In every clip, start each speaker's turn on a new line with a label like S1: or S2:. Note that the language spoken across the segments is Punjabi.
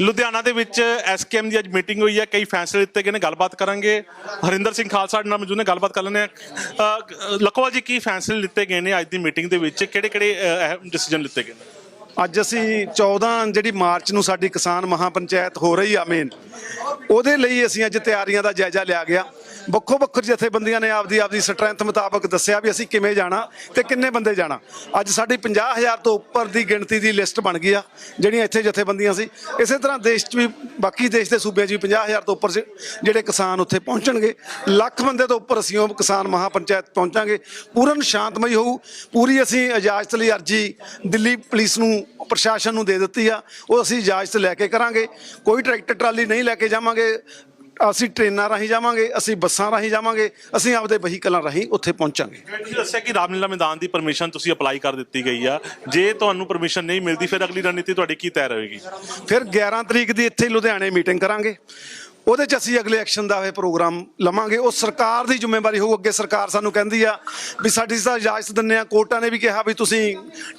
S1: ਲੁਧਿਆਣਾ ਦੇ ਵਿੱਚ ਐਸਕੇਐਮ ਦੀ ਅੱਜ ਮੀਟਿੰਗ ਹੋਈ ਹੈ, ਕਈ ਫੈਸਲੇ ਲਿੱਤੇ ਗਏ ਨੇ ਗੱਲਬਾਤ ਕਰਾਂਗੇ। ਹਰਿੰਦਰ ਸਿੰਘ ਖਾਲਸਾ ਸਾਡੇ ਨਾਲ ਮੌਜੂਦ ਨੇ, ਗੱਲਬਾਤ ਕਰ ਲੈਂਦੇ ਆ ਲਖੋਵਾਲ ਜੀ, ਕੀ ਫੈਸਲੇ ਲਿੱਤੇ ਗਏ ਨੇ ਅੱਜ ਦੀ ਮੀਟਿੰਗ ਦੇ ਵਿੱਚ? ਕਿਹੜੇ ਕਿਹੜੇ ਅਹਿਮ ਡਿਸੀਜਨ ਲਿੱਤੇ ਗਏ ਨੇ?
S2: ਅੱਜ ਅਸੀਂ 14 ਜਿਹੜੀ ਮਾਰਚ ਨੂੰ ਸਾਡੀ ਕਿਸਾਨ ਮਹਾਪੰਚਾਇਤ ਹੋ ਰਹੀ ਆ ਮੇਨ ਉਹਦੇ ਲਈ ਅਸੀਂ ਅੱਜ ਤਿਆਰੀਆਂ ਦਾ ਜਾਇਜ਼ਾ ਲਿਆ ਗਿਆ। ਵੱਖੋ ਵੱਖ ਜਥੇਬੰਦੀਆਂ ਨੇ ਆਪਦੀ ਆਪਦੀ ਸਟਰੈਂਥ ਮੁਤਾਬਕ ਦੱਸਿਆ ਵੀ ਅਸੀਂ ਕਿਵੇਂ ਜਾਣਾ ਤੇ ਕਿੰਨੇ ਬੰਦੇ ਜਾਣਾ। ਅੱਜ ਸਾਡੀ 50000 ਤੋਂ ਉੱਪਰ ਦੀ ਗਿਣਤੀ ਦੀ ਲਿਸਟ ਬਣ ਗਈ ਆ, ਜਿਹੜੀਆਂ ਇੱਥੇ ਜਥੇਬੰਦੀਆਂ ਸੀ। ਇਸੇ ਤਰ੍ਹਾਂ ਦੇਸ਼ 'ਚ ਵੀ, ਬਾਕੀ ਦੇਸ਼ ਦੇ ਸੂਬਿਆਂ 'ਚ ਵੀ 50000 ਤੋਂ ਉੱਪਰ ਜ- ਜਿਹੜੇ ਕਿਸਾਨ ਉੱਥੇ ਪਹੁੰਚਣਗੇ। ਲੱਖ ਬੰਦੇ ਤੋਂ ਉੱਪਰ ਅਸੀਂ ਉਹ ਕਿਸਾਨ ਮਹਾਪੰਚਾਇਤ ਪਹੁੰਚਾਂਗੇ। ਪੂਰਨ ਸ਼ਾਂਤਮਈ ਹੋਊ। ਪੂਰੀ ਅਸੀਂ ਇਜਾਜ਼ਤ ਲਈ ਅਰਜੀ ਦਿੱਲੀ ਪੁਲਿਸ ਨੂੰ, ਪ੍ਰਸ਼ਾਸਨ ਨੂੰ ਦੇ ਦਿੱਤੀ ਆ। ਉਹ ਅਸੀਂ ਇਜਾਜ਼ਤ ਲੈ ਕੇ ਕਰਾਂਗੇ। ਕੋਈ ਟਰੈਕਟਰ ਟਰਾਲੀ ਨਹੀਂ ਲੈ ਕੇ ਜਾਵਾਂਗੇ। ਅਸੀਂ ਟ੍ਰੇਨਾਂ ਰਾਹੀਂ ਜਾਵਾਂਗੇ ਅਸੀਂ ਬੱਸਾਂ ਰਾਹੀਂ ਜਾਵਾਂਗੇ ਅਸੀਂ ਆਪਦੇ ਵਹੀਕਲਾਂ ਰਾਹੀਂ ਉੱਥੇ ਪਹੁੰਚਾਂਗੇ।
S1: ਤੁਸੀਂ ਦੱਸਿਆ ਕਿ ਰਾਮਲੀਲਾ ਮੈਦਾਨ ਦੀ ਪਰਮਿਸ਼ਨ ਤੁਸੀਂ ਅਪਲਾਈ ਕਰ ਦਿੱਤੀ ਗਈ ਆ। ਜੇ ਤੁਹਾਨੂੰ ਪਰਮਿਸ਼ਨ ਨਹੀਂ ਮਿਲਦੀ ਫਿਰ ਅਗਲੀ ਰਣਨੀਤੀ ਤੁਹਾਡੀ ਕੀ ਤੈਅ ਰਹੇਗੀ?
S2: ਫਿਰ 11 ਤਰੀਕ ਦੀ ਇੱਥੇ ਲੁਧਿਆਣੇ ਮੀਟਿੰਗ ਕਰਾਂਗੇ। ਉਹਦੇ 'ਚ ਅਸੀਂ ਅਗਲੇ ਐਕਸ਼ਨ ਦਾ ਇਹ ਪ੍ਰੋਗਰਾਮ ਲਵਾਂਗੇ। ਉਹ ਸਰਕਾਰ ਦੀ ਜ਼ਿੰਮੇਵਾਰੀ ਹੋਊ ਅੱਗੇ ਸਰਕਾਰ ਸਾਨੂੰ ਕਹਿੰਦੀ ਆ ਵੀ ਸਾਡੀ ਤਾਂ ਇਜਾਜ਼ਤ ਦਿੰਨੇ ਆ। ਕੋਰਟਾਂ ਨੇ ਵੀ ਕਿਹਾ ਵੀ ਤੁਸੀਂ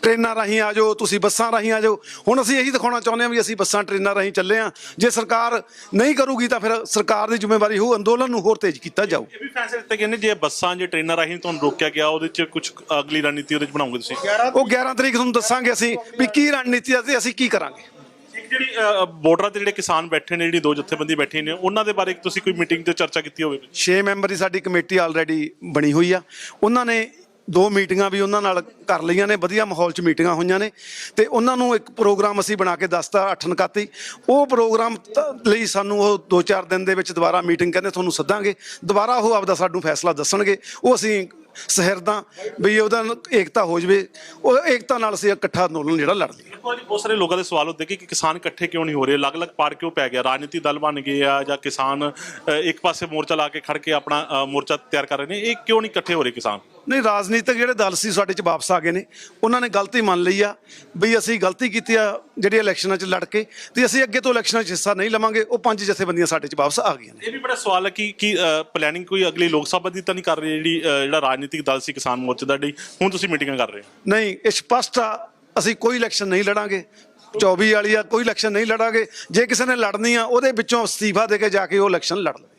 S2: ਟ੍ਰੇਨਾਂ ਰਾਹੀਂ ਆ ਜਾਓ ਤੁਸੀਂ ਬੱਸਾਂ ਰਾਹੀਂ ਆ ਜਾਓ। ਹੁਣ ਅਸੀਂ ਇਹੀ ਦਿਖਾਉਣਾ ਚਾਹੁੰਦੇ ਆ ਵੀ ਅਸੀਂ ਬੱਸਾਂ ਟ੍ਰੇਨਾਂ ਰਾਹੀਂ ਚੱਲੇ ਆ। ਜੇ ਸਰਕਾਰ ਨਹੀਂ ਕਰੂਗੀ ਤਾਂ ਫਿਰ ਸਰਕਾਰ ਦੀ ਜ਼ਿੰਮੇਵਾਰੀ ਹੋਊ ਅੰਦੋਲਨ ਨੂੰ ਹੋਰ ਤੇਜ਼ ਕੀਤਾ ਜਾਊ।
S1: ਇਹ ਵੀ ਫੈਸਲੇ ਲਿੱਤੇ ਗਏ ਨੇ ਜੇ ਬੱਸਾਂ ਜੇ ਟ੍ਰੇਨਾਂ ਰਾਹੀਂ ਤੁਹਾਨੂੰ ਰੋਕਿਆ ਗਿਆ ਉਹਦੇ 'ਚ ਕੁਝ ਅਗਲੀ ਰਣਨੀਤੀ ਉਹਦੇ 'ਚ ਬਣਾਉਂਗੇ ਤੁਸੀਂ?
S2: ਉਹ 11 ਤਰੀਕ ਤੁਹਾਨੂੰ ਦੱਸਾਂਗੇ ਅਸੀਂ ਵੀ ਕੀ ਰਣਨੀਤੀ ਅਸੀਂ ਕੀ ਕਰਾਂਗੇ।
S1: ਇੱਕ ਜਿਹੜੀ ਬੋਰਡਰਾਂ ਤੇ ਜਿਹੜੇ ਕਿਸਾਨ ਬੈਠੇ ਨੇ, ਜਿਹੜੀ ਦੋ ਜਥੇਬੰਦੀ ਬੈਠੇ ਨੇ, ਉਹਨਾਂ ਦੇ ਬਾਰੇ ਤੁਸੀਂ ਕੋਈ ਮੀਟਿੰਗ ਤੇ ਚਰਚਾ ਕੀਤੀ ਹੋਵੇ?
S2: 6 ਮੈਂਬਰੀ ਸਾਡੀ ਕਮੇਟੀ ਆਲਰੇਡੀ ਬਣੀ ਹੋਈ ਆ। ਉਹਨਾਂ ਨੇ ਦੋ ਮੀਟਿੰਗਾਂ ਵੀ ਉਹਨਾਂ ਨਾਲ ਕਰ ਲਈਆਂ ਨੇ, ਵਧੀਆ ਮਾਹੌਲ 'ਚ ਮੀਟਿੰਗਾਂ ਹੋਈਆਂ ਨੇ। ਤੇ ਉਹਨਾਂ ਨੂੰ ਇੱਕ ਪ੍ਰੋਗਰਾਮ ਅਸੀਂ ਬਣਾ ਕੇ ਦੱਸਤਾ 8 ਨਕਾਤੀ। ਉਹ ਪ੍ਰੋਗਰਾਮ ਤ- ਲਈ ਸਾਨੂੰ ਉਹ 2-4 ਦਿਨ ਦੇ ਵਿੱਚ ਦੁਬਾਰਾ ਮੀਟਿੰਗ ਕਹਿੰਦੇ, ਤੁਹਾਨੂੰ ਸੱਦਾਂਗੇ। ਦੁਬਾਰਾ ਉਹ ਆਪਦਾ ਸਾਨੂੰ ਫੈਸਲਾ ਦੱਸਣਗੇ। ਉਹ ਅਸੀਂ ਸਹਿਰਦਾਂ ਵੀ ਉਹਦਾ ਏਕਤਾ ਹੋ ਜਵੇ, ਉਹ ਏਕਤਾ ਨਾਲ ਅਸੀਂ ਇਕੱਠਾ ਅੰਦੋਲਨ ਜਿਹੜਾ ਲੜਦੇ ਲਈਏ।
S1: ਦੇਖੋ ਜੀ, ਬਹੁਤ ਸਾਰੇ ਲੋਕਾਂ ਦੇ ਸਵਾਲ ਹੁੰਦੇ ਕਿ ਕਿਸਾਨ ਇਕੱਠੇ ਕਿਉਂ ਨਹੀਂ ਹੋ ਰਹੇ? ਅਲੱਗ-ਅਲੱਗ ਪਾਰ ਕਿਉਂ ਪੈ ਗਿਆ? ਰਾਜਨੀਤੀ ਦਲ ਬਣ ਗਏ ਆ ਜਾਂ ਕਿਸਾਨ ਇੱਕ ਪਾਸੇ ਮੋਰਚਾ ਲਾ ਕੇ ਖੜ ਕੇ ਆਪਣਾ ਮੋਰਚਾ ਤਿਆਰ ਕਰ ਰਹੇ ਨੇ, ਇਹ ਕਿਉਂ ਨਹੀਂ ਇਕੱਠੇ ਹੋ ਰਹੇ ਕਿਸਾਨ?
S2: ਨਹੀਂ ਰਾਜਨੀਤਿਕ ਜਿਹੜੇ ਦਲ ਸੀ ਸਾਡੇ ਚ ਵਾਪਸ ਆ ਗਏ ਨੇ। ਉਹਨਾਂ ਨੇ ਗਲਤੀ ਮੰਨ ਲਈ ਆ ਵੀ ਅਸੀਂ ਗਲਤੀ ਕੀਤੀ ਆ ਜਿਹੜੀ ਇਲੈਕਸ਼ਨਾਂ 'ਚ ਲੜ ਕੇ ਤੇ ਅਸੀਂ ਅੱਗੇ ਤੋਂ ਇਲੈਕਸ਼ਨਾਂ 'ਚ ਹਿੱਸਾ ਨਹੀਂ ਲਵਾਂਗੇ ਉਹ ਪੰਜ ਜਥੇਬੰਦੀਆਂ ਸਾਡੇ ਚ ਵਾਪਸ ਆ ਗਈਆਂ ਨੇ।
S1: ਇਹ ਵੀ ਬੜਾ ਸਵਾਲ ਹੈ ਕਿ ਕਿ ਪਲੈਨਿੰਗ ਕੋਈ ਅਗਲੀ ਲੋਕ ਸਭਾ ਦੀ ਤਾਂ ਨਹੀਂ ਕਰ ਰਹੀ ਜਿਹੜੀ ਜਿਹੜਾ ਰਾਜਨੀਤਿਕ ਦਲ ਸੀ ਕਿਸਾਨ ਮੋਰਚੇ ਦਾ ਜਿਹੜੀ ਹੁਣ ਤੁਸੀਂ ਮੀਟਿੰਗਾਂ ਕਰ ਰਹੇ ਹੋ?
S2: ਨਹੀਂ ਇਹ ਸਪਸ਼ਟ ਆ ਅਸੀਂ ਕੋਈ ਇਲੈਕਸ਼ਨ ਨਹੀਂ ਲੜਾਂਗੇ। 24 ਵਾਲੀ ਆ ਕੋਈ ਇਲੈਕਸ਼ਨ ਨਹੀਂ ਲੜਾਂਗੇ। ਜੇ ਕਿਸੇ ਨੇ ਲੜਨੀ ਆ ਉਹਦੇ ਵਿੱਚੋਂ ਅਸਤੀਫਾ ਦੇ ਕੇ ਜਾ ਕੇ ਉਹ ਇਲੈਕਸ਼ਨ ਲੜ ਲਵੇ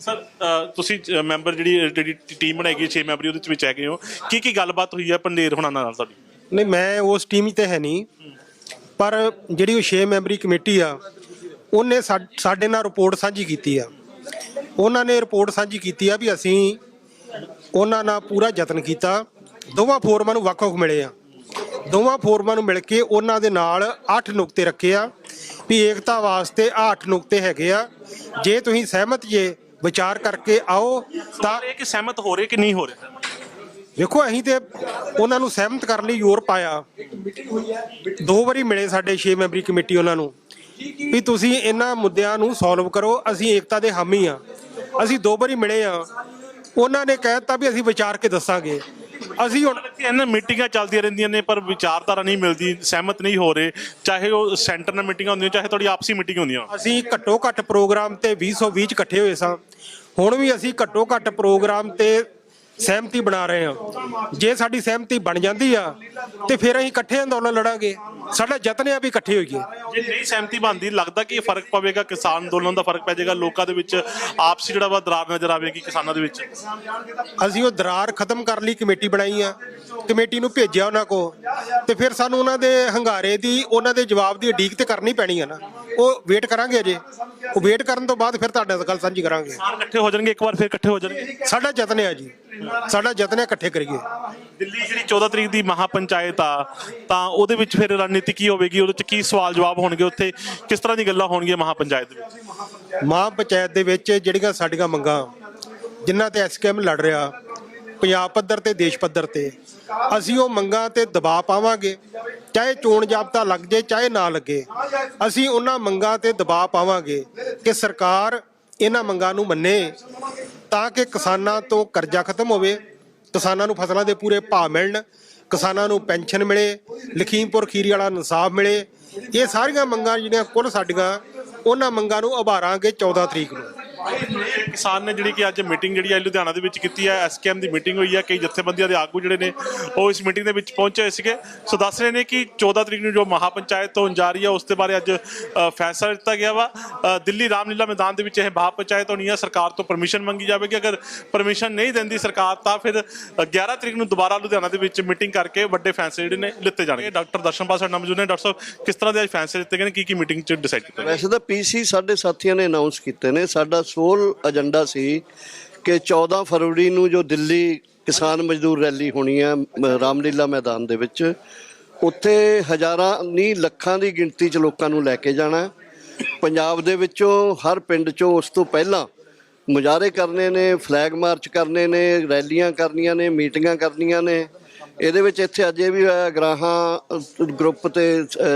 S1: ਸਰ ਤੁਸੀਂ ਮੈਂਬਰ ਜਿਹੜੀ ਜਿਹੜੀ ਟੀਮ ਬਣਾਈ ਗਈ 6 ਮੈਂਬਰੀ ਉਹਦੇ ਵਿੱਚ ਹੈਗੇ ਹੋ। ਕੀ ਕੀ ਗੱਲਬਾਤ ਹੋਈ ਹੈ ਪੰਡੇਰ ਹੁਣਾਂ ਨਾਲ ਤੁਹਾਡੀ?
S3: ਨਹੀਂ, ਮੈਂ ਉਸ ਟੀਮ 'ਚ ਤੇ ਹੈ ਨਹੀਂ। ਪਰ ਜਿਹੜੀ ਉਹ 6 ਮੈਂਬਰੀ ਕਮੇਟੀ ਆ, ਉਹਨੇ ਸਾ- ਸਾਡੇ ਨਾਲ ਰਿਪੋਰਟ ਸਾਂਝੀ ਕੀਤੀ ਆ। ਉਹਨਾਂ ਨੇ ਰਿਪੋਰਟ ਸਾਂਝੀ ਕੀਤੀ ਆ ਵੀ ਅਸੀਂ ਉਹਨਾਂ ਨਾਲ ਪੂਰਾ ਯਤਨ ਕੀਤਾ। ਦੋਵਾਂ ਫੋਰਮਾਂ ਨੂੰ ਵੱਖ-ਵੱਖ ਮਿਲੇ ਆ। ਦੋਵਾਂ ਫੋਰਮਾਂ ਨੂੰ ਮਿਲ ਕੇ ਉਹਨਾਂ ਦੇ ਨਾਲ 8 ਨੁਕਤੇ ਰੱਖੇ ਆ। ਵੀ ਏਕਤਾ ਵਾਸਤੇ ਆਹ 8 ਨੁਕਤੇ ਹੈਗੇ ਆ। ਜੇ ਤੁਸੀਂ ਸਹਿਮਤ ਜੇ ਵਿਚਾਰ ਕਰਕੇ ਆਓ ਤਾਂ
S1: ਇਹ ਕਿ ਸਹਿਮਤ ਹੋ ਰਹੇ ਕਿ ਨਹੀਂ ਹੋ ਰਹੇ?
S3: ਵੇਖੋ ਅਸੀਂ ਤੇ ਉਹਨਾਂ ਨੂੰ ਸਹਿਮਤ ਕਰਨ ਲਈ ਜ਼ੋਰ ਪਾਇਆ। ਦੋ ਵਾਰੀ ਮਿਲੇ ਸਾਡੇ 6 ਮੈਂਬਰੀ ਕਮੇਟੀ ਉਹਨਾਂ ਨੂੰ ਵੀ ਤੁਸੀਂ ਇਹਨਾਂ ਮੁੱਦਿਆਂ ਨੂੰ ਸੋਲਵ ਕਰੋ ਅਸੀਂ ਏਕਤਾ ਦੇ ਹਾਮੀ ਆ ਅਸੀਂ ਦੋ ਵਾਰੀ ਮਿਲੇ ਆ ਉਹਨਾਂ ਨੇ ਕਹਿਤਾ ਵੀ ਅਸੀਂ ਵਿਚਾਰ ਕੇ ਦੱਸਾਂਗੇ। ਅਸੀਂ ਹੁਣ
S1: ਇਹਨਾਂ ਮੀਟਿੰਗਾਂ ਚੱਲਦੀਆਂ ਰਹਿੰਦੀਆਂ ਨੇ, ਪਰ ਵਿਚਾਰਧਾਰਾ ਨਹੀਂ ਮਿਲਦੀ, ਸਹਿਮਤ ਨਹੀਂ ਹੋ ਰਹੇ। ਚਾਹੇ ਉਹ ਸੈਂਟਰ ਨਾਲ ਮੀਟਿੰਗਾਂ ਹੁੰਦੀਆਂ, ਚਾਹੇ ਤੁਹਾਡੀ ਆਪਸੀ ਮੀਟਿੰਗ ਹੁੰਦੀਆਂ।
S3: ਅਸੀਂ ਘੱਟੋ ਘੱਟ ਪ੍ਰੋਗਰਾਮ ਤੇ 2020 ਚ ਇਕੱਠੇ ਹੋਏ ਸਾਂ। ਹੁਣ ਵੀ ਅਸੀਂ ਘੱਟੋ ਘੱਟ ਪ੍ਰੋਗਰਾਮ ਤੇ ਸਹਿਮਤੀ ਬਣਾ ਰਹੇ ਹਾਂ। ਜੇ ਸਾਡੀ ਸਹਿਮਤੀ ਬਣ ਜਾਂਦੀ ਆ ਤੇ ਫਿਰ ਅਸੀਂ ਇਕੱਠੇ ਅੰਦੋਲਨ ਲੜਾਂਗੇ। ਸਾਡਾ ਯਤਨ ਹੈ ਵੀ ਇਕੱਠੇ ਹੋਈਏ।
S1: ਜੇ ਨਹੀਂ ਸਹਿਮਤੀ ਬਣਦੀ ਲੱਗਦਾ ਕਿ ਇਹ ਫ਼ਰਕ ਪਵੇਗਾ ਕਿਸਾਨ ਅੰਦੋਲਨ ਦਾ ਫ਼ਰਕ ਪੈ ਜਾਏਗਾ ਲੋਕਾਂ ਦੇ ਵਿੱਚ ਆਪਸੀ ਜਿਹੜਾ ਵਾ ਦਰਾਰ ਨਜ਼ਰ ਆਵੇਗੀ ਕਿਸਾਨਾਂ ਦੇ ਵਿੱਚ।
S3: ਅਸੀਂ ਉਹ ਦਰਾਰ ਖਤਮ ਕਰਨ ਲਈ ਕਮੇਟੀ ਬਣਾਈ ਆ। ਕਮੇਟੀ ਨੂੰ ਭੇਜਿਆ ਉਹਨਾਂ ਕੋ ਤੇ ਫਿਰ ਸਾਨੂੰ ਉਹਨਾਂ ਦੇ ਹੰਗਾਰੇ ਦੀ ਉਹਨਾਂ ਦੇ ਜਵਾਬ ਦੀ ਉਡੀਕ ਤੇ ਕਰਨੀ ਪੈਣੀ ਆ ਨਾ। ਉਹ ਵੇਟ ਕਰਾਂਗੇ ਅਜੇ। ਉਹ ਵੇਟ ਕਰਨ ਤੋਂ ਬਾਅਦ ਫਿਰ ਤੁਹਾਡੇ ਨਾਲ ਗੱਲ ਸਾਂਝੀ ਕਰਾਂਗੇ।
S1: ਕਿਸਾਨ ਇਕੱਠੇ ਹੋ ਜਾਣਗੇ ਇੱਕ ਵਾਰ ਫਿਰ ਇਕੱਠੇ ਹੋ ਜਾਣਗੇ।
S3: ਸਾਡਾ ਯਤਨ ਹੈ ਜੀ। ਸਾਡਾ ਯਤਨ ਹੈ ਇਕੱਠੇ ਕਰੀਏ।
S1: ਦਿੱਲੀ ਜਿਹੜੀ 14 ਤਰੀਕ ਦੀ ਮਹਾ ਪੰਚਾਇਤ ਆ ਤਾਂ ਉਹਦੇ ਵਿੱਚ ਫਿਰ ਰਣਨੀਤੀ ਕੀ ਹੋਵੇਗੀ? ਉਹਦੇ ਵਿੱਚ ਕੀ ਸਵਾਲ ਜਵਾਬ ਹੋਣਗੇ? ਉੱਥੇ ਕਿਸ ਤਰ੍ਹਾਂ ਦੀ ਗੱਲਾਂ ਹੋਣਗੀਆਂ ਮਹਾ ਪੰਚਾਇਤ ਦੇ ਵਿੱਚ?
S3: ਮਾਂ ਪੰਚਾਇਤ ਦੇ ਵਿੱਚ ਜਿਹੜੀਆਂ ਸਾਡੀਆਂ ਮੰਗਾਂ ਜਿਨ੍ਹਾਂ ਤੇ ਐਸਕੇਐਮ ਲੜ ਰਿਹਾ ਪੰਜਾਬ ਪੱਧਰ ਤੇ ਦੇਸ਼ ਪੱਧਰ ਤੇ ਅਸੀਂ ਉਹ ਮੰਗਾਂ ਤੇ ਦਬਾਅ ਪਾਵਾਂਗੇ। ਚਾਹੇ ਚੋਣ ਜਾਬਤਾ ਲੱਗ ਜੇ ਚਾਹੇ ਨਾ ਲੱਗੇ ਅਸੀਂ ਉਹਨਾਂ ਮੰਗਾਂ ਤੇ ਦਬਾਅ ਪਾਵਾਂਗੇ ਕਿ ਸਰਕਾਰ ਇਹਨਾਂ ਮੰਗਾਂ ਨੂੰ ਮੰਨੇ। ਤਾਂ ਕਿ ਕਿਸਾਨਾਂ ਤੋਂ ਕਰਜ਼ਾ ਖਤਮ ਹੋਵੇ, ਕਿਸਾਨਾਂ ਨੂੰ ਫਸਲਾਂ ਦੇ ਪੂਰੇ ਭਾਅ ਮਿਲਣ, ਕਿਸਾਨਾਂ ਨੂੰ ਪੈਨਸ਼ਨ ਮਿਲੇ, ਲਖੀਮਪੁਰ ਖੀਰੀ ਵਾਲਾ ਇਨਸਾਫ ਮਿਲੇ। ਇਹ ਸਾਰੀਆਂ ਮੰਗਾਂ ਜਿਹੜੀਆਂ ਕੁੱਲ ਸਾਡੀਆਂ, ਉਹਨਾਂ ਮੰਗਾਂ ਨੂੰ ਉਭਾਰਾਂਗੇ 14 ਤਰੀਕ ਨੂੰ।
S1: ਕਿਸਾਨ ਨੇ ਜਿਹੜੀ ਕਿ ਅੱਜ ਮੀਟਿੰਗ ਜਿਹੜੀ ਹੈ ਲੁਧਿਆਣਾ ਦੇ ਵਿੱਚ ਕੀਤੀ ਹੈ ਐਸਕੇਐਮ ਦੀ ਮੀਟਿੰਗ ਹੋਈ ਹੈ ਕਈ ਜਥੇਬੰਦੀਆਂ ਦੇ ਆਗੂ ਜਿਹੜੇ ਨੇ ਉਹ ਇਸ ਮੀਟਿੰਗ ਦੇ ਵਿੱਚ ਪਹੁੰਚੇ ਹੋਏ ਸੀਗੇ। ਸੋ ਦੱਸ ਰਹੇ ਨੇ ਕਿ 14 ਤਰੀਕ ਨੂੰ ਜੋ ਮਹਾ ਪੰਚਾਇਤ ਹੋਣ ਜਾ ਰਹੀ ਹੈ ਉਸ ਦੇ ਬਾਰੇ ਅੱਜ ਫੈਸਲਾ ਲਿੱਤਾ ਗਿਆ ਵਾ। ਦਿੱਲੀ ਰਾਮਲੀਲਾ ਮੈਦਾਨ ਦੇ ਵਿੱਚ ਇਹ ਮਹਾ ਪੰਚਾਇਤ ਹੋਣੀ ਹੈ ਸਰਕਾਰ ਤੋਂ ਪਰਮਿਸ਼ਨ ਮੰਗੀ ਜਾਵੇਗੀ। ਅਗਰ ਪਰਮਿਸ਼ਨ ਨਹੀਂ ਦਿੰਦੀ ਸਰਕਾਰ ਤਾਂ ਫਿਰ ਅ, 11 ਤਰੀਕ ਨੂੰ ਦੁਬਾਰਾ ਲੁਧਿਆਣਾ ਦੇ ਵਿੱਚ ਮੀਟਿੰਗ ਕਰਕੇ ਵੱਡੇ ਫੈਸਲੇ ਜਿਹੜੇ ਨੇ ਲਿੱਤੇ ਜਾਣਗੇ। ਡਾਕਟਰ ਦਰਸ਼ਨਪਾਲ ਸਾਡੇ ਨਾਲ ਮੌਜੂਦ ਨੇ। ਡਾਕਟਰ ਸਾਹਿਬ ਕਿਸ ਤਰ੍ਹਾਂ ਦੇ ਅੱਜ ਫੈਸਲੇ ਲਿੱਤੇ ਗਏ ਨੇ? ਕੀ ਕੀ ਮੀਟਿੰਗ 'ਚ ਡਿਸਾਈਡ ਕੀਤਾ
S4: ਵੈਸੇ ਤਾਂ ਪੀਸੀ ਸਾਡੇ ਸਾਥੀਆਂ ਨੇ ਅਨਾਉਂਸ ਕੀਤੇ ਨੇ। ਸਾਡਾ ਸੋਲ ਏਜੰਡਾ ਸੀ ਕਿ 14 ਫਰਵਰੀ ਨੂੰ ਜੋ ਦਿੱਲੀ ਕਿਸਾਨ ਮਜ਼ਦੂਰ ਰੈਲੀ ਹੋਣੀ ਹੈ ਰਾਮਲੀਲਾ ਮੈਦਾਨ ਦੇ ਵਿੱਚ, ਉੱਥੇ ਹਜ਼ਾਰਾਂ ਨਹੀਂ ਲੱਖਾਂ ਦੀ ਗਿਣਤੀ 'ਚ ਲੋਕਾਂ ਨੂੰ ਲੈ ਕੇ ਜਾਣਾ ਪੰਜਾਬ ਦੇ ਵਿੱਚੋਂ ਹਰ ਪਿੰਡ 'ਚੋਂ ਉਸ ਤੋਂ ਪਹਿਲਾਂ ਮੁਜ਼ਾਹਰੇ ਕਰਨੇ ਨੇ, ਫਲੈਗ ਮਾਰਚ ਕਰਨੇ ਨੇ, ਰੈਲੀਆਂ ਕਰਨੀਆਂ ਨੇ, ਮੀਟਿੰਗਾਂ ਕਰਨੀਆਂ ਨੇ। ਇਹਦੇ ਵਿੱਚ ਇੱਥੇ ਅੱਜ ਇਹ ਵੀ ਹੋਇਆ ਗਰਾਹਾਂ ਗਰੁੱਪ ਤੇ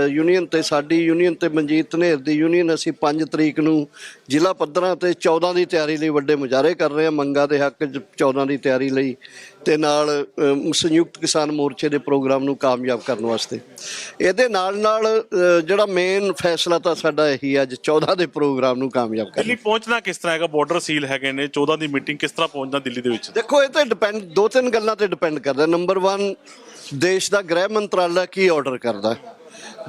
S4: ਯੂਨੀਅਨ ਤੇ, ਸਾਡੀ ਯੂਨੀਅਨ ਤੇ ਮਨਜੀਤ ਧਨੇਰ ਦੀ ਯੂਨੀਅਨ ਅਸੀਂ 5 ਤਰੀਕ ਨੂੰ ਜ਼ਿਲ੍ਹਾ ਪੱਧਰਾਂ ਤੇ 14 ਦੀ ਤਿਆਰੀ ਲਈ ਵੱਡੇ ਮੁਜ਼ਾਹਰੇ ਕਰ ਰਹੇ ਹਾਂ। ਮੰਗਾਂ ਦੇ ਹੱਕ 'ਚ 14 ਦੀ ਤਿਆਰੀ ਲਈ ਤੇ ਨਾਲ ਸੰਯੁਕਤ ਕਿਸਾਨ ਮੋਰਚੇ ਦੇ ਪ੍ਰੋਗਰਾਮ ਨੂੰ ਕਾਮਯਾਬ ਕਰਨ ਵਾਸਤੇ। ਇਹਦੇ ਨਾਲ ਨਾਲ ਜਿਹੜਾ ਮੇਨ ਫੈਸਲਾ ਤਾਂ ਸਾਡਾ ਇਹੀ ਹੈ ਅੱਜ 14 ਦੇ ਪ੍ਰੋਗਰਾਮ ਨੂੰ ਕਾਮਯਾਬ ਕਰਨਾ।
S1: ਦਿੱਲੀ ਪਹੁੰਚਣਾ ਕਿਸ ਤਰ੍ਹਾਂ ਹੈਗਾ? ਬਾਰਡਰ ਸੀਲ ਹੈਗੇ ਨੇ 14 ਦੀ ਮੀਟਿੰਗ ਕਿਸ ਤਰ੍ਹਾਂ ਪਹੁੰਚਣਾ ਦਿੱਲੀ ਦੇ ਵਿੱਚ?
S4: ਦੇਖੋ ਇਹ ਤੇ ਡਿਪੈਂਡ ਦੋ ਤਿੰਨ ਗੱਲਾਂ ਤੇ ਡਿਪੈਂਡ ਕਰਦਾ। ਨੰਬਰ 1 ਦੇਸ਼ ਦਾ ਗ੍ਰਹਿ ਮੰਤਰਾਲਾ ਕੀ ਆਰਡਰ ਕਰਦਾ? ਹੈ।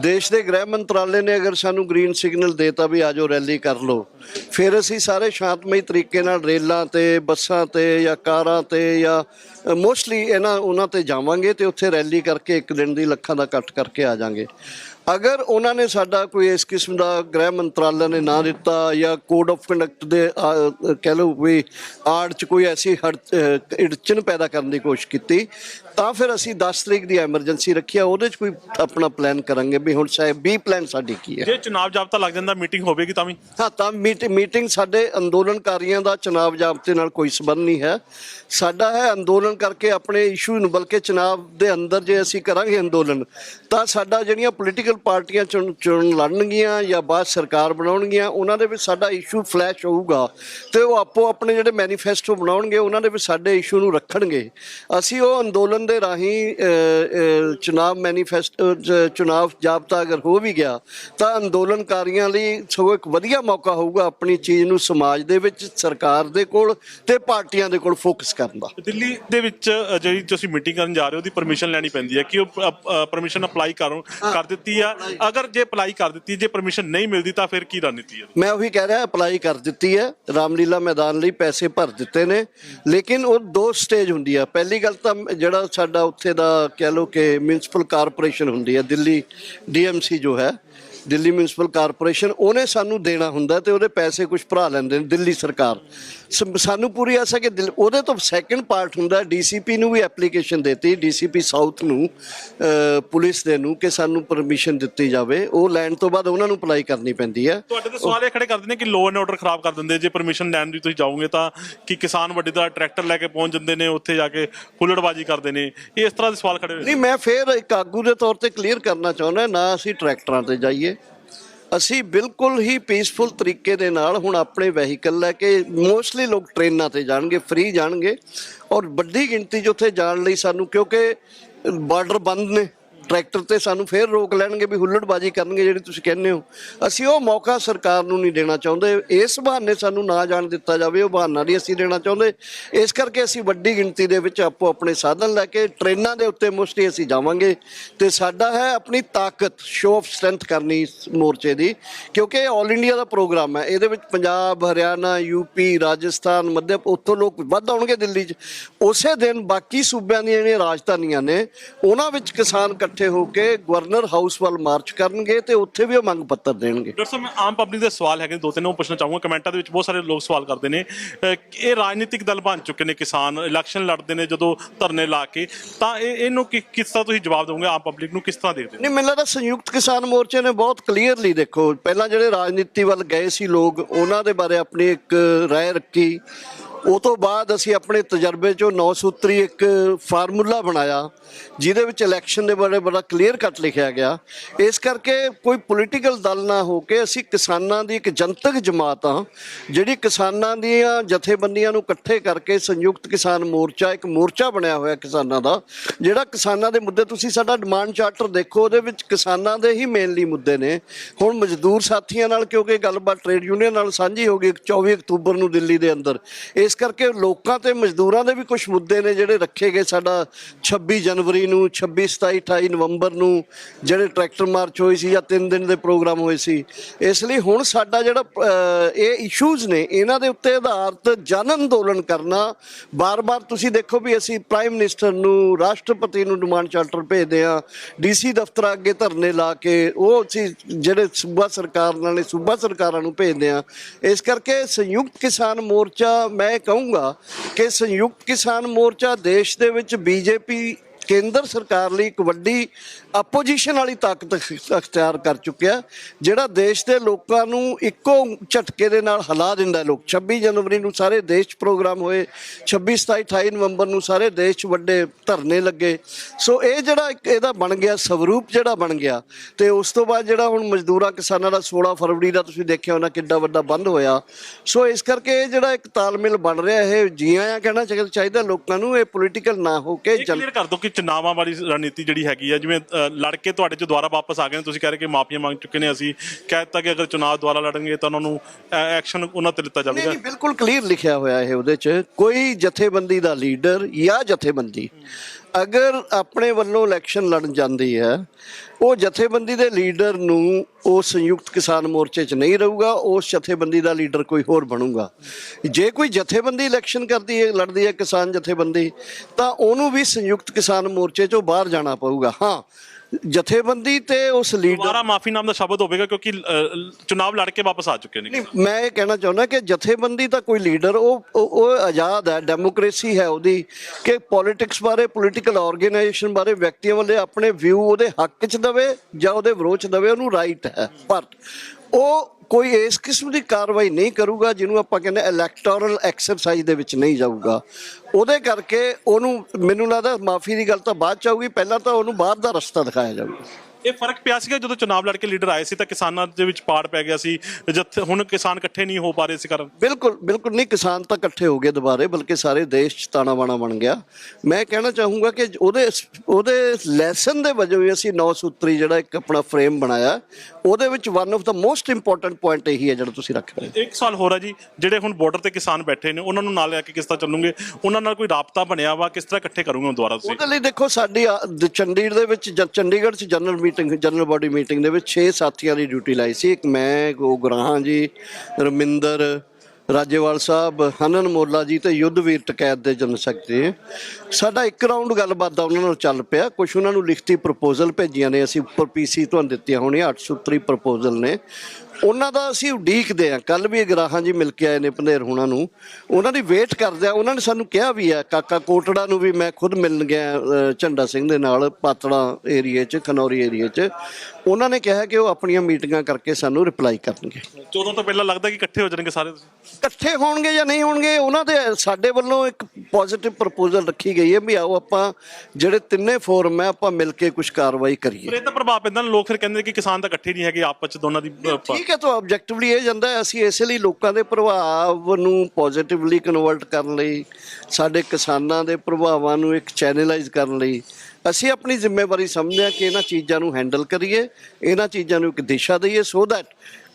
S4: ਦੇਸ਼ ਦੇ ਗ੍ਰਹਿ ਮੰਤਰਾਲੇ ਨੇ ਅਗਰ ਸਾਨੂੰ ਗ੍ਰੀਨ ਸਿਗਨਲ ਦੇਤਾ ਵੀ ਆਜੋ ਰੈਲੀ ਕਰ ਲਓ ਫਿਰ ਅਸੀਂ ਸਾਰੇ ਸ਼ਾਂਤਮਈ ਤਰੀਕੇ ਨਾਲ ਰੇਲਾਂ ਤੇ ਬੱਸਾਂ ਤੇ ਜਾਂ ਕਾਰਾਂ ਤੇ ਜਾਂ ਮੋਸਟਲੀ ਇਹਨਾਂ ਉਹਨਾਂ ਤੇ ਜਾਵਾਂਗੇ ਤੇ ਉੱਥੇ ਰੈਲੀ ਕਰਕੇ ਇੱਕ ਦਿਨ ਦੀ ਲੱਖਾਂ ਦਾ ਇਕੱਠ ਕਰਕੇ ਆ ਜਾਾਂਗੇ। ਅਗਰ ਉਹਨਾਂ ਨੇ ਸਾਡਾ ਕੋਈ ਇਸ ਕਿਸਮ ਦਾ ਗ੍ਰਹਿ ਮੰਤਰਾਲਾ ਨੇ ਨਾ ਦਿੱਤਾ ਜਾਂ ਕੋਡ ਆਫ ਕੰਡਕਟ ਦੇ ਕਹਿ ਲਓ ਵੀ ਆੜ ਚ ਕੋਈ ਐਸੀ ਹੜ- ਅ, ਪੈਦਾ ਕਰਨ ਦੀ ਕੋਸ਼ਿਸ਼ ਕੀਤੀ ਤਾਂ ਫਿਰ ਅਸੀਂ 10 ਤਰੀਕ ਦੀ ਐਮਰਜੈਂਸੀ ਰੱਖੀ ਆ ਉਹਦੇ ਚ ਕੋਈ ਆਪਣਾ ਪਲਾਨ ਕਰਾਂਗੇ ਵੀ ਹੁਣ ਸਾહેબ ਬੀ ਪਲਾਨ ਸਾਡੀ ਕੀ ਹੈ
S1: ਜੇ ਚੁਣਾਵ ਜਾਬਤਾ ਲੱਗ ਜਾਂਦਾ ਮੀਟਿੰਗ ਹੋਵੇਗੀ ਤਾਂ ਵੀ?
S4: ਹਾਂ ਤਾਂ ਮੀਟ- ਮੀਟਿੰਗ ਸਾਡੇ ਅੰਦੋਲਨਕਾਰੀਆਂ ਦਾ ਚੁਣਾਵ ਜਾਬਤੇ ਨਾਲ ਕੋਈ ਸੰਬੰਧ ਨਹੀਂ ਹੈ। ਸਾਡਾ ਹੈ ਅੰਦੋਲਨ ਕਰਕੇ ਆਪਣੇ ਇਸ਼ੂ ਨੂੰ ਬਲਕਿ ਚੁਣਾਵ ਦੇ ਅੰਦਰ ਜੇ ਅਸੀਂ ਕਰਾਂਗੇ ਅੰਦੋਲਨ ਤਾਂ ਸਾਡਾ ਜਿਹੜੀਆਂ ਪੋਲੀਟੀਕਲ ਪਾਰਟੀਆਂ ਚੁਣ ਚੁਣ ਲੜਨਗੀਆਂ ਜਾਂ ਬਾਅਦ ਸਰਕਾਰ ਬਣਾਉਣਗੀਆਂ ਉਹਨਾਂ ਦੇ ਵਿੱਚ ਸਾਡਾ ਇਸ਼ੂ ਫਲੈਸ਼ ਹੋਊਗਾ। ਤੇ ਉਹ ਆਪੋ ਆਪਣੇ ਜਿਹੜੇ ਮੈਨੀਫੈਸਟੋ ਬਣਾਉਣਗੇ ਉਹਨਾਂ ਦੇ ਵਿੱਚ ਸਾਡੇ ਇਸ਼ੂ ਨੂੰ ਰੱਖਣਗੇ। ਅਸੀਂ ਉਹ ਅੰਦੋਲਨ ਦੇ ਰਾਹੀਂ ਚੁਣਾਵ ਮੈਨੀਫੈਸਟੋ ਚੁਣਾਵ ਜਾਬਤਾ ਅਗਰ ਹੋ ਵੀ ਗਿਆ ਤਾਂ ਅੰਦੋਲਨਕਾਰੀਆਂ ਲਈ ਸਗੋਂ ਇੱਕ ਵਧੀਆ ਮੌਕਾ ਹੋਊਗਾ ਆਪਣੀ ਚੀਜ਼ ਨੂੰ ਸਮਾਜ ਦੇ ਵਿੱਚ ਸਰਕਾਰ ਦੇ ਕੋਲ ਤੇ ਪਾਰਟੀਆਂ ਦੇ ਕੋਲ ਫੋਕਸ ਕਰਨ ਦਾ।
S1: ਦਿੱਲੀ ਦੇ ਵਿੱਚ ਜਿਹੜੀ ਤੁਸੀਂ ਮੀਟਿੰਗ ਕਰਨ ਜਾ ਰਹੇ ਹੋ ਉਹਦੀ ਪਰਮਿਸ਼ਨ ਲੈਣੀ ਪੈਂਦੀ ਹੈ ਕਿ ਉਹ ਪਰਮਿਸ਼ਨ ਅਪਲਾਈ ਕਰੋ ਕਰ ਦਿੱਤੀ ਆ। ਅਗਰ ਜੇ ਅਪਲਾਈ ਕਰ ਦਿੱਤੀ ਜੇ ਪਰਮਿਸ਼ਨ ਨਹੀਂ ਮਿਲਦੀ ਤਾਂ ਫਿਰ ਕੀ ਰਣਨੀਤੀ ਹੈ?
S4: ਮੈਂ ਉਹੀ ਕਹਿ ਰਿਹਾ ਅਪਲਾਈ ਕਰ ਦਿੱਤੀ ਹੈ। ਰਾਮਲੀਲਾ ਮੈਦਾਨ ਲਈ ਪੈਸੇ ਭਰ ਦਿੱਤੇ ਨੇ। ਲੇਕਿਨ ਉਹ ਦੋ ਸਟੇਜ ਹੁੰਦੀ ਆ। ਪਹਿਲੀ ਗੱਲ ਤਾਂ ਜਿਹੜਾ ਸਾਡਾ ਉੱਥੇ ਦਾ ਕਹਿ ਲਓ ਕਿ ਮਿਊਨਿਸਪਲ ਕਾਰਪੋਰੇਸ਼ਨ ਹੁੰਦੀ ਹੈ ਦਿੱਲੀ ਡੀਐਮਸੀ ਜੋ ਹੈ ਦਿੱਲੀ ਮਿਊਨਿਸਪਲ ਕਾਰਪੋਰੇਸ਼ਨ ਉਹਨੇ ਸਾਨੂੰ ਦੇਣਾ ਹੁੰਦਾ ਤੇ ਉਹਦੇ ਪੈਸੇ ਕੁਝ ਭਰਾ ਲੈਂਦੇ ਨੇ ਦਿੱਲੀ ਸਰਕਾਰ। ਸ- ਸਾਨੂੰ ਪੂਰੀ ਆਸ ਹੈ ਕਿ ਦਿੱਲ- ਉਹਦੇ ਤੋਂ ਸੈਕੰਡ ਪਾਰਟ ਹੁੰਦਾ ਡੀਸੀਪੀ ਨੂੰ ਵੀ ਐਪਲੀਕੇਸ਼ਨ ਦਿੱਤੀ ਡੀਸੀਪੀ ਸਾਊਥ ਨੂੰ ਅ, ਪੁਲਿਸ ਦੇ ਨੂੰ ਕਿ ਸਾਨੂੰ ਪਰਮਿਸ਼ਨ ਦਿੱਤੀ ਜਾਵੇ। ਉਹ ਲੈਣ ਤੋਂ ਬਾਅਦ ਉਹਨਾਂ ਨੂੰ ਅਪਲਾਈ ਕਰਨੀ ਪੈਂਦੀ ਹੈ।
S1: ਤੁਹਾਡੇ ਤੇ ਸਵਾਲ ਇਹ ਖੜੇ ਕਰ ਦਿੰਦੇ ਕਿ ਲੋਅ ਐਂਡ ਆਰਡਰ ਖਰਾਬ ਕਰ ਦਿੰਦੇ ਜੇ ਪਰਮਿਸ਼ਨ ਲੈਣ ਦੀ ਤੁਸੀਂ ਜਾਓਗੇ ਤਾਂ ਕਿ ਕਿਸਾਨ ਵੱਡੇ ਦਾ ਟਰੈਕਟਰ ਲੈ ਕੇ ਪਹੁੰਚ ਜਾਂਦੇ ਨੇ ਉੱਥੇ ਜਾ ਕੇ ਹੁੱਲੜਬਾਜ਼ੀ ਕਰਦੇ ਨੇ। ਇਸ ਤਰ੍ਹਾਂ ਦੇ ਸਵਾਲ ਖੜੇ ਹੋਏ ਨੇ?
S4: ਨਹੀਂ ਮੈਂ ਫੇਰ ਇੱਕ ਆਗੂ ਦੇ ਤੌਰ ਤੇ ਕਲੀਅਰ ਕਰਨਾ ਚਾਹੁੰਦਾ ਨਾ ਅਸੀਂ ਟਰੈਕਟਰਾਂ ਤੇ ਜਾਈਏ। ਅਸੀਂ ਬਿਲਕੁਲ ਹੀ ਪੀਸਫੁਲ ਤਰੀਕੇ ਦੇ ਨਾਲ ਹੁਣ ਆਪਣੇ ਵਹੀਕਲ ਲੈ ਕੇ ਮੋਸਟਲੀ ਲੋਕ ਟ੍ਰੇਨਾਂ ਤੇ ਜਾਣਗੇ ਫ੍ਰੀ ਜਾਣਗੇ ਔਰ ਵੱਡੀ ਗਿਣਤੀ 'ਚ ਉੱਥੇ ਜਾਣ ਲਈ ਸਾਨੂੰ ਕਿਉਂਕਿ ਬਾਰਡਰ ਬੰਦ ਨੇ। ਟਰੈਕਟਰ ਤੇ ਸਾਨੂੰ ਫੇਰ ਰੋਕ ਲੈਣਗੇ ਵੀ ਹੁੱਲੜਬਾਜੀ ਕਰਨਗੇ ਜਿਹੜੀ ਤੁਸੀਂ ਕਹਿੰਦੇ ਹੋ। ਅਸੀਂ ਉਹ ਮੌਕਾ ਸਰਕਾਰ ਨੂੰ ਨਹੀਂ ਦੇਣਾ ਚਾਹੁੰਦੇ। ਇਸ ਬਹਾਨੇ ਸਾਨੂੰ ਨਾ ਜਾਣ ਦਿੱਤਾ ਜਾਵੇ, ਉਹ ਬਹਾਨਾ ਨਹੀਂ ਅਸੀਂ ਦੇਣਾ ਚਾਹੁੰਦੇ। ਇਸ ਕਰਕੇ ਅਸੀਂ ਵੱਡੀ ਗਿਣਤੀ ਦੇ ਵਿੱਚ ਆਪੋ ਆਪਣੇ ਸਾਧਨ ਲੈ ਕੇ ਟ੍ਰੇਨਾਂ ਦੇ ਉੱਤੇ ਮੋਸਟਲੀ ਅਸੀਂ ਜਾਵਾਂਗੇ। ਤੇ ਸਾਡਾ ਹੈ ਆਪਣੀ ਤਾਕਤ ਸ਼ੋਅ ਆਫ ਸਟਰੈਂਥ ਕਰਨੀ ਇਸ ਮੋਰਚੇ ਦੀ। ਕਿਉਂਕਿ ਇਹ 올 ਇੰਡੀਆ ਦਾ ਪ੍ਰੋਗਰਾਮ ਹੈ। ਇਹਦੇ ਵਿੱਚ ਪੰਜਾਬ, ਹਰਿਆਣਾ ਯੂਪੀ ਰਾਜਸਥਾਨ ਮੱਧ ਉੱਥੋਂ ਲੋਕ ਵੱਧ ਆਉਣਗੇ ਦਿੱਲੀ 'ਚ। ਉਸੇ ਦਿਨ ਬਾਕੀ ਸੂਬਿਆਂ ਦੀਆਂ ਜਿਹੜੀਆਂ ਰਾਜਧਾਨੀਆਂ ਨੇ, ਉਹਨਾਂ ਵਿੱਚ ਕਿਸਾਨ ਇਕੱਠੇ ਹੋ ਕੇ ਗਵਰਨਰ ਹਾਊਸ ਵੱਲ ਮਾਰਚ ਕਰਨਗੇ ਤੇ ਉੱਥੇ ਵੀ ਉਹ ਮੰਗ ਪੱਤਰ ਦੇਣਗੇ।
S1: ਡਾਕਟਰ ਸਾਹਿਬ ਮੈਂ ਆਮ ਪਬਲਿਕ ਦੇ ਸਵਾਲ ਹੈਗੇ ਦੋ ਤਿੰਨ ਉਹ ਪੁੱਛਣਾ ਚਾਹੂੰਗਾ। ਕਮੈਂਟਾਂ ਦੇ ਵਿੱਚ ਬਹੁਤ ਸਾਰੇ ਲੋਕ ਸਵਾਲ ਕਰਦੇ ਨੇ। ਇਹ ਰਾਜਨੀਤਿਕ ਦਲ ਬਣ ਚੁੱਕੇ ਨੇ ਕਿਸਾਨ ਇਲੈਕਸ਼ਨ ਲੜਦੇ ਨੇ ਜਦੋਂ ਧਰਨੇ ਲਾ ਕੇ। ਤਾਂ ਇਹ ਇਹਨੂੰ ਕਿ- ਕਿਸ ਤਰ੍ਹਾਂ ਤੁਸੀਂ ਜਵਾਬ ਦਿਓਗੇ ਆਮ ਪਬਲਿਕ ਨੂੰ ਕਿਸ ਤਰ੍ਹਾਂ ਦੇਖਦੇ ਹੋ?
S4: ਨਹੀਂ ਮੈਨੂੰ ਲੱਗਦਾ ਸੰਯੁਕਤ ਕਿਸਾਨ ਮੋਰਚੇ ਨੇ ਬਹੁਤ ਕਲੀਅਰਲੀ ਦੇਖੋ ਪਹਿਲਾਂ ਜਿਹੜੇ ਰਾਜਨੀਤੀ ਵੱਲ ਗਏ ਸੀ ਲੋਕ ਉਹਨਾਂ ਦੇ ਬਾਰੇ ਆਪਣੀ ਇੱਕ ਰਾਏ ਰੱਖੀ। ਉਹ ਤੋਂ ਬਾਅਦ ਅਸੀਂ ਆਪਣੇ ਤਜਰਬੇ ਚੋਂ ਨੌ ਸੂਤਰੀ ਇੱਕ ਫਾਰਮੂਲਾ ਬਣਾਇਆ, ਜਿਹਦੇ ਵਿੱਚ ਇਲੈਕਸ਼ਨ ਦੇ ਬਾਰੇ ਬੜਾ ਕਲੀਅਰ ਕੱਟ ਲਿਖਿਆ ਗਿਆ। ਇਸ ਕਰਕੇ ਕੋਈ ਪੋਲੀਟੀਕਲ ਦਲ ਨਾ ਹੋ ਕੇ ਅਸੀਂ ਕਿਸਾਨਾਂ ਦੀ ਇੱਕ ਜਨਤਕ ਜਮਾਤ ਆ ਜਿਹੜੀ ਕਿਸਾਨਾਂ ਦੀਆਂ ਜਥੇਬੰਦੀਆਂ ਨੂੰ ਇਕੱਠੇ ਕਰਕੇ ਸੰਯੁਕਤ ਕਿਸਾਨ ਮੋਰਚਾ, ਇੱਕ ਮੋਰਚਾ ਬਣਿਆ ਹੋਇਆ ਕਿਸਾਨਾਂ ਦਾ, ਜਿਹੜਾ ਕਿਸਾਨਾਂ ਦੇ ਮੁੱਦੇ, ਤੁਸੀਂ ਸਾਡਾ ਡਿਮਾਂਡ ਚਾਰਟਰ ਦੇਖੋ, ਉਹਦੇ ਵਿੱਚ ਕਿਸਾਨਾਂ ਦੇ ਹੀ ਮੇਨਲੀ ਮੁੱਦੇ ਨੇ। ਹੁਣ ਮਜ਼ਦੂਰ ਸਾਥੀਆਂ ਨਾਲ, ਕਿਉਂਕਿ ਗੱਲਬਾਤ ਟ੍ਰੇਡ ਯੂਨੀਅਨ ਨਾਲ ਸਾਂਝੀ ਹੋ ਗਈ 24 ਅਕਤੂਬਰ ਨੂੰ ਦਿੱਲੀ ਦੇ ਅੰਦਰ, ਇਸ ਇਸ ਕਰਕੇ ਲੋਕਾਂ ਤੇ ਮਜ਼ਦੂਰਾਂ ਦੇ ਵੀ ਕੁਝ ਮੁੱਦੇ ਨੇ ਜਿਹੜੇ ਰੱਖੇ ਗਏ ਸਾਡਾ 26 ਜਨਵਰੀ ਨੂੰ 26 27 28 ਨਵੰਬਰ ਨੂੰ ਜਿਹੜੇ ਟਰੈਕਟਰ ਮਾਰਚ ਹੋਈ ਸੀ ਜਾਂ 3 ਦਿਨ ਦੇ ਪ੍ਰੋਗਰਾਮ ਹੋਏ ਸੀ। ਇਸ ਲਈ ਹੁਣ ਸਾਡਾ ਜਿਹੜਾ ਇਹ ਇਸ਼ੂਜ਼ ਨੇ, ਇਹਨਾਂ ਦੇ ਉੱਤੇ ਆਧਾਰਿਤ ਜਨ ਅੰਦੋਲਨ ਕਰਨਾ, ਬਾਰ-ਬਾਰ ਤੁਸੀਂ ਦੇਖੋ ਵੀ ਅਸੀਂ ਪ੍ਰਾਈਮ ਮਿਨਿਸਟਰ ਨੂੰ, ਰਾਸ਼ਟਰਪਤੀ ਨੂੰ ਡਿਮਾਂਡ ਚਾਰਟਰ ਭੇਜਦੇ ਆ ਡੀਸੀ ਦਫ਼ਤਰਾਂ ਅੱਗੇ ਧਰਨੇ ਲਾ ਕੇ, ਉਹ ਅਸੀਂ ਜਿਹੜੇ ਸੂਬਾ ਸਰਕਾਰ ਨਾਲ, ਸੂਬਾ ਸਰਕਾਰਾਂ ਨੂੰ ਭੇਜਦੇ ਆ ਇਸ ਕਰਕੇ ਸੰਯੁਕਤ ਕਿਸਾਨ ਮੋਰਚਾ, ਮੈਂ ਕਹੂੰਗਾ ਕਿ ਸੰਯੁਕਤ ਕਿਸਾਨ ਮੋਰਚਾ ਦੇਸ਼ ਦੇ ਵਿੱਚ ਬੀਜੇਪੀ ਕੇਂਦਰ ਸਰਕਾਰ ਲਈ ਇੱਕ ਵੱਡੀ ਆਪੋਜੀਸ਼ਨ ਵਾਲੀ ਤਾਕਤ ਅਖਤਿਆਰ ਕਰ ਚੁੱਕਿਆ ਜਿਹੜਾ ਦੇਸ਼ ਦੇ ਲੋਕਾਂ ਨੂੰ ਇੱਕੋ ਝਟਕੇ ਦੇ ਨਾਲ ਹਲਾ ਦਿੰਦਾ ਲੋਕ 26 ਜਨਵਰੀ ਨੂੰ ਸਾਰੇ ਦੇਸ਼ 'ਚ ਪ੍ਰੋਗਰਾਮ ਹੋਏ 26 27 28 ਨਵੰਬਰ ਨੂੰ ਸਾਰੇ ਦੇਸ਼ 'ਚ ਵੱਡੇ ਧਰਨੇ ਲੱਗੇ। ਸੋ ਇਹ ਜਿਹੜਾ ਇੱਕ ਇਹਦਾ ਬਣ ਗਿਆ, ਸਵਰੂਪ ਜਿਹੜਾ ਬਣ ਗਿਆ, ਤੇ ਉਸ ਤੋਂ ਬਾਅਦ ਜਿਹੜਾ ਹੁਣ ਮਜ਼ਦੂਰਾਂ ਕਿਸਾਨਾਂ ਦਾ 16 ਫਰਵਰੀ ਦਾ ਤੁਸੀਂ ਦੇਖਿਆ ਹੋਣਾ ਕਿੱਡਾ ਵੱਡਾ ਬੰਦ ਹੋਇਆ। ਸੋ ਇਸ ਕਰਕੇ ਇਹ ਜਿਹੜਾ ਇੱਕ ਤਾਲਮੇਲ ਬਣ ਰਿਹਾ, ਇਹ ਜੀ ਆਇਆਂ ਕਹਿਣਾ ਚਾਹੀਦਾ- ਚਾਹੀਦਾ ਲੋਕਾਂ ਨੂੰ ਇਹ ਪੋਲੀਟੀਕਲ ਨਾ ਹੋ ਕੇ
S1: ਇਹ
S4: ਜਨ
S1: ਕਲੀਅਰ ਕਰ ਦਿਓ ਕਿ ਚੁਣਾਵਾਂ ਵਾਲੀ ਰਣਨੀਤੀ ਜਿਹੜੀ ਹੈਗੀ ਆ, ਜਿਵੇਂ ਲੜ ਕੇ ਤੁਹਾਡੇ ਚ ਦੁਬਾਰਾ ਵਾਪਸ ਆ ਗਏ ਨੇ, ਤੁਸੀਂ ਕਹਿ ਰਹੇ ਕਿ ਮਾਫੀਆਂ ਮੰਗ ਚੁੱਕੇ ਨੇ, ਅਸੀਂ ਕਹਿ ਦਿੱਤਾ ਕਿ ਅਗਰ ਚੁਣਾਵ ਦੁਬਾਰਾ ਲੜਨਗੇ ਤਾਂ ਉਹਨਾਂ ਨੂੰ ਐਕਸ਼ਨ ਉਹਨਾਂ ਤੇ ਲਿੱਤਾ ਜਾਵੇਗਾ।
S4: ਨਹੀਂ ਬਿਲਕੁਲ ਕਲੀਅਰ ਲਿਖਿਆ ਹੋਇਆ ਇਹ ਉਹਦੇ 'ਚ, ਕੋਈ ਜਥੇਬੰਦੀ ਦਾ ਲੀਡਰ ਜਾਂ ਜਥੇਬੰਦੀ ਅਗਰ ਆਪਣੇ ਵੱਲੋਂ ਇਲੈਕਸ਼ਨ ਲੜਨ ਜਾਂਦੀ ਹੈ, ਉਹ ਜਥੇਬੰਦੀ ਦੇ ਲੀਡਰ ਨੂੰ ਉਹ ਸੰਯੁਕਤ ਕਿਸਾਨ ਮੋਰਚੇ 'ਚ ਨਹੀਂ ਰਹੂਗਾ, ਉਸ ਜਥੇਬੰਦੀ ਦਾ ਲੀਡਰ ਕੋਈ ਹੋਰ ਬਣੂਗਾ। ਜੇ ਕੋਈ ਜਥੇਬੰਦੀ ਇਲੈਕਸ਼ਨ ਕਰਦੀ ਹੈ, ਲੜਦੀ ਹੈ ਕਿਸਾਨ ਜਥੇਬੰਦੀ, ਤਾਂ ਉਹਨੂੰ ਵੀ ਸੰਯੁਕਤ ਕਿਸਾਨ ਮੋਰਚੇ 'ਚੋਂ ਬਾਹਰ ਜਾਣਾ ਪਊਗਾ। ਹਾਂ ਜਥੇਬੰਦੀ ਤੇ ਉਸ ਲੀਡਰ
S1: ਦੁਬਾਰਾ ਮਾਫੀ ਨਾਮ ਦਾ ਸ਼ਬਦ ਹੋਵੇਗਾ ਕਿਉਂਕਿ ਅ, ਚੁਣਾਵ ਲੜ ਕੇ ਵਾਪਸ ਆ ਚੁੱਕੇ ਨੇ
S4: ਨਹੀਂ ਮੈਂ ਇਹ ਕਹਿਣਾ ਚਾਹੁੰਦਾ ਕਿ ਜਥੇਬੰਦੀ ਦਾ ਕੋਈ ਲੀਡਰ ਉਹ ਉਹ ਉਹ ਆਜ਼ਾਦ ਹੈ ਡੈਮੋਕ੍ਰੇਸੀ ਹੈ ਉਹਦੀ ਕਿ ਪੋਲਿਟਿਕਸ ਬਾਰੇ ਪੋਲੀਟੀਕਲ ਆਰਗੇਨਾਈਜੇਸ਼ਨ ਬਾਰੇ ਵਿਅਕਤੀਆਂ ਵੱਲੇ ਆਪਣੇ ਵਿਊ ਉਹਦੇ ਹੱਕ 'ਚ ਦਵੇ ਜਾਂ ਉਹਦੇ ਵਿਰੋਧ 'ਚ ਦਵੇ ਉਹਨੂੰ ਰਾਈਟ ਹੈ ਪਰ ਉਹ ਕੋਈ ਇਸ ਕਿਸਮ ਦੀ ਕਾਰਵਾਈ ਨਹੀਂ ਕਰੂਗਾ ਜਿਹਨੂੰ ਆਪਾਂ ਕਹਿੰਦੇ ਇਲੈਕਟੋਰਲ ਐਕਸਰਸਾਈਜ਼ ਦੇ ਵਿੱਚ ਨਹੀਂ ਜਾਊਗਾ। ਉਹਦੇ ਕਰਕੇ ਉਹਨੂੰ ਮੈਨੂੰ ਲੱਗਦਾ ਮਾਫੀ ਦੀ ਗੱਲ ਤਾਂ ਬਾਅਦ ਚ ਆਊਗੀ, ਪਹਿਲਾਂ ਤਾਂ ਉਹਨੂੰ ਬਾਹਰ ਦਾ ਰਸਤਾ ਦਿਖਾਇਆ ਜਾਊਗਾ।
S1: ਇਹ ਫ਼ਰਕ ਪਿਆ ਸੀਗਾ ਜਦੋਂ ਚੁਣਾਵ ਲੜ ਕੇ ਲੀਡਰ ਆਏ ਸੀ ਤਾਂ ਕਿਸਾਨਾਂ ਦੇ ਵਿੱਚ ਪਾੜ ਪੈ ਗਿਆ ਸੀ ਜਿੱਥੇ ਹੁਣ ਕਿਸਾਨ ਇਕੱਠੇ ਨਹੀਂ ਹੋ ਪਾ ਰਹੇ ਸੀ ਕਾਰਨ।
S4: ਬਿਲਕੁਲ ਬਿਲਕੁਲ ਨਹੀਂ ਕਿਸਾਨ ਤਾਂ ਇਕੱਠੇ ਹੋ ਗਏ ਦੁਬਾਰੇ ਬਲਕਿ ਸਾਰੇ ਦੇਸ਼ 'ਚ ਤਾਣਾ ਬਾਣਾ ਬਣ ਗਿਆ। ਮੈਂ ਕਹਿਣਾ ਚਾਹੂੰਗਾ ਕਿ ਉਹਦੇ ਉਹਦੇ ਲੈਸਨ ਦੇ ਵਜੋਂ ਹੀ ਅਸੀਂ ਨੌ ਸੂਤਰੀ ਜਿਹੜਾ ਇੱਕ ਆਪਣਾ ਫਰੇਮ ਬਣਾਇਆ ਉਹਦੇ ਵਿੱਚ one of the most important point ਇਹੀ ਹੈ ਜਿਹੜਾ ਤੁਸੀਂ ਰੱਖ ਰਹੇ ਹੋ।
S1: ਇੱਕ ਸਵਾਲ ਹੋਰ ਹੈ ਜੀ ਜਿਹੜੇ ਹੁਣ ਬਾਰਡਰ ਤੇ ਕਿਸਾਨ ਬੈਠੇ ਨੇ ਉਹਨਾਂ ਨੂੰ ਨਾਲ ਲੈ ਕੇ ਕਿਸ ਤਰ੍ਹਾਂ ਚੱਲੂਗੇ? ਉਹਨਾਂ ਨਾਲ ਕੋਈ ਰਾਬਤਾ ਬਣਿਆ ਵਾ ਕਿਸ ਤਰ੍ਹਾਂ ਇਕੱਠੇ ਕਰੂਗੇ ਦੁਬਾਰਾ ਤੁਸੀਂ?
S4: ਉਹਦੇ ਲਈ ਦੇਖੋ ਸਾਡੀ ਆ- ਚੰਡੀਗੜ੍ਹ ਦੇ ਵਿੱਚ ਜ- ਚੰਡੀਗੜ੍ਹ 'ਚ general meeting general body meeting ਦੇ ਵਿੱਚ 6 ਸਾਥੀਆਂ ਦੀ ਡਿਊਟੀ ਲਾਈ ਸੀ। ਇੱਕ ਮੈਂ ਗੋਗਰਾਹਾਂ ਜੀ, ਰਮਿੰਦਰ, ਰਾਜੇਵਾਲ ਸਾਹਿਬ, ਹਨਨ ਮੋਲਾ ਜੀ ਤੇ ਯੁੱਧਵੀਰ ਟਕੈਤ ਦੇ ਜਨ ਸਕਤੇ ਸਾਡਾ ਇੱਕ ਰਾਉਂਡ ਗੱਲਬਾਤ ਦਾ ਉਹਨਾਂ ਨਾਲ ਚੱਲ ਪਿਆ। ਕੁਝ ਉਹਨਾਂ ਨੂੰ ਲਿਖਤੀ ਪ੍ਰਪੋਜ਼ਲ ਭੇਜੀਆਂ ਨੇ। ਅਸੀਂ ਉੱਪਰ ਪੀਸੀ ਤੁਹਾਨੂੰ ਦਿੱਤੀਆਂ ਹੋਣੀਆਂ। 803 ਪ੍ਰਪੋਜ਼ਲ ਨੇ। ਉਹਨਾਂ ਦਾ ਅਸੀਂ ਉਡੀਕਦੇ ਆ ਕੱਲ ਵੀ ਗਰਾਹਾਂ ਜੀ ਮਿਲ ਕੇ ਆਏ ਨੇ ਪੰਧੇਰ ਹੁਣਾਂ ਨੂੰ। ਉਹਨਾਂ ਦੀ ਵੇਟ ਕਰਦੇ ਆ ਉਹਨਾਂ ਨੇ ਸਾਨੂੰ ਕਿਹਾ ਵੀ ਆ ਕਾਕਾ ਕੋਟੜਾ ਨੂੰ ਵੀ ਮੈਂ ਖੁਦ ਮਿਲਣ ਗਿਆ ਝੰਡਾ ਸਿੰਘ ਦੇ ਨਾਲ, ਪਾਤੜਾ ਏਰੀਏ 'ਚ, ਖਨੌਰੀ ਏਰੀਏ 'ਚ। ਉਹਨਾਂ ਨੇ ਕਿਹਾ ਕਿ ਉਹ ਆਪਣੀਆਂ ਮੀਟਿੰਗਾਂ ਕਰਕੇ ਸਾਨੂੰ ਰਿਪਲਾਈ ਕਰਨਗੇ।
S1: 14 ਤੋਂ ਪਹਿਲਾਂ ਲੱਗਦਾ ਕਿ ਇਕੱਠੇ ਹੋ ਜਾਣਗੇ ਸਾਰੇ ਤੁਸੀਂ?
S4: ਇਕੱਠੇ ਹੋਣਗੇ ਜਾਂ ਨਹੀਂ ਹੋਣਗੇ ਉਹਨਾਂ ਦੇ ਸਾਡੇ ਵੱਲੋਂ ਇੱਕ ਪੋਜ਼ਿਟਿਵ ਪ੍ਰਪੋਜ਼ਲ ਰੱਖੀ ਗਈ ਹੈ ਵੀ ਆਓ ਆਪਾਂ ਜਿਹੜੇ ਤਿੰਨੇ ਫੋਰਮ ਹੈ ਆਪਾਂ ਮਿਲ ਕੇ ਕੁਝ ਕਾਰਵਾਈ ਕਰੀਏ।
S1: ਪਰ ਇਹ ਤਾਂ ਪ੍ਰਭਾਵ ਪੈਂਦਾ ਲੋਕ ਫਿਰ ਕਹਿੰਦੇ ਕਿ ਕਿਸਾਨ ਤਾਂ ਇਕੱਠੇ ਨਹੀਂ ਹੈਗੇ ਆਪਸ ਚ ਦੋਨਾਂ ਦੀ
S4: ਠੀਕ ਹੈ ਤਾਂ ਆਬਜੈਕਟਿਵਲੀ ਇਹ ਜਾਂਦਾ ਹੈ, ਅਸੀਂ ਇਸੇ ਲਈ ਲੋਕਾਂ ਦੇ ਪ੍ਰਭਾਵ ਨੂੰ ਪੋਜ਼ਿਟਿਵਲੀ ਕਨਵਰਟ ਕਰਨ ਲਈ ਸਾਡੇ ਕਿਸਾਨਾਂ ਦੇ ਪ੍ਰਭਾਵਾਂ ਨੂੰ ਇੱਕ ਚੈਨਲਾਈਜ਼ ਕਰਨ ਲਈ ਅਸੀਂ ਆਪਣੀ ਜ਼ਿੰਮੇਵਾਰੀ ਸਮਝਦੇ ਹਾਂ ਕਿ ਇਹਨਾਂ ਚੀਜ਼ਾਂ ਨੂੰ ਹੈਂਡਲ ਕਰੀਏ, ਇਹਨਾਂ ਚੀਜ਼ਾਂ ਨੂੰ ਇੱਕ ਦਿਸ਼ਾ ਦਈਏ ਸੋ ਦੈਟ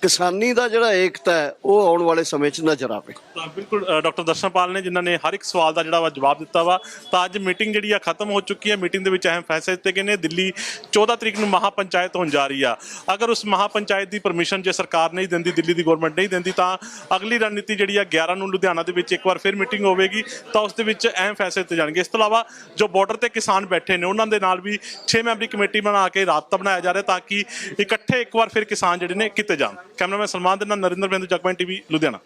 S4: ਕਿਸਾਨੀ ਦਾ ਜਿਹੜਾ ਏਕਤਾ ਹੈ, ਉਹ ਆਉਣ ਵਾਲੇ ਸਮੇਂ 'ਚ ਨਜ਼ਰ ਆਵੇ।
S1: ਤਾਂ ਬਿਲਕੁਲ ਡਾਕਟਰ ਦਰਸ਼ਨਪਾਲ ਨੇ ਜਿਨ੍ਹਾਂ ਨੇ ਹਰ ਇੱਕ ਸਵਾਲ ਦਾ ਜਿਹੜਾ ਵਾ ਜਵਾਬ ਦਿੱਤਾ ਵਾ, ਤਾਂ ਅੱਜ ਮੀਟਿੰਗ ਜਿਹੜੀ ਆ ਖਤਮ ਹੋ ਚੁੱਕੀ ਹੈ। ਮੀਟਿੰਗ ਦੇ ਵਿੱਚ ਅਹਿਮ ਫੈਸਲੇ ਦਿੱਤੇ ਗਏ ਨੇ। ਦਿੱਲੀ 14 ਤਰੀਕ ਨੂੰ ਮਹਾ ਪੰਚਾਇਤ ਹੋਣ ਜਾ ਰਹੀ ਆ। ਅਗਰ ਉਸ ਮਹਾ ਪੰਚਾਇਤ ਦੀ ਪਰਮਿਸ਼ਨ ਜੇ ਸਰਕਾਰ ਨਹੀਂ ਦਿੰਦੀ, ਦਿੱਲੀ ਦੀ ਗਵਰਨਮੈਂਟ ਨਹੀਂ ਦਿੰਦੀ, ਤਾਂ ਅਗਲੀ ਰਣਨੀਤੀ ਜਿਹੜੀ ਆ 11 ਨੂੰ ਲੁਧਿਆਣਾ ਦੇ ਵਿੱਚ ਇੱਕ ਵਾਰ ਫਿਰ ਮੀਟਿੰਗ ਹੋਵੇਗੀ, ਤਾਂ ਉਸ ਦੇ ਵਿੱਚ ਅਹਿਮ ਫੈਸਲੇ ਦਿੱਤੇ ਜਾਣਗੇ। ਇਸ ਤੋਂ ਇਲਾਵਾ ਜੋ ਬਾਰਡਰ ਤੇ ਕਿਸਾਨ ਬੈਠੇ ਨੇ, ਉਹਨਾਂ ਦੇ ਨਾਲ ਵੀ 6 ਮੈਂਬਰੀ ਕਮੇਟੀ ਬਣਾ ਕੇ ਰਾਬਤਾ ਬਣਾਇਆ ਜਾ ਰਿਹਾ, ਤਾਂ ਕਿ ਇਕੱਠੇ ਇੱਕ ਵਾਰ ਫਿਰ ਕਿਸਾਨ ਜਿਹੜੇ ਨੇ ਕੀਤੇ ਜਾਣ। ਕੈਮਰਾਮੈਨ ਸਲਮਾਨ ਦੇ ਨਾਲ ਨਰਿੰਦਰ ਬਿੰਦੂ ਜਗਮੈਨ ਟੀਵੀ ਲੁਧਿਆਣਾ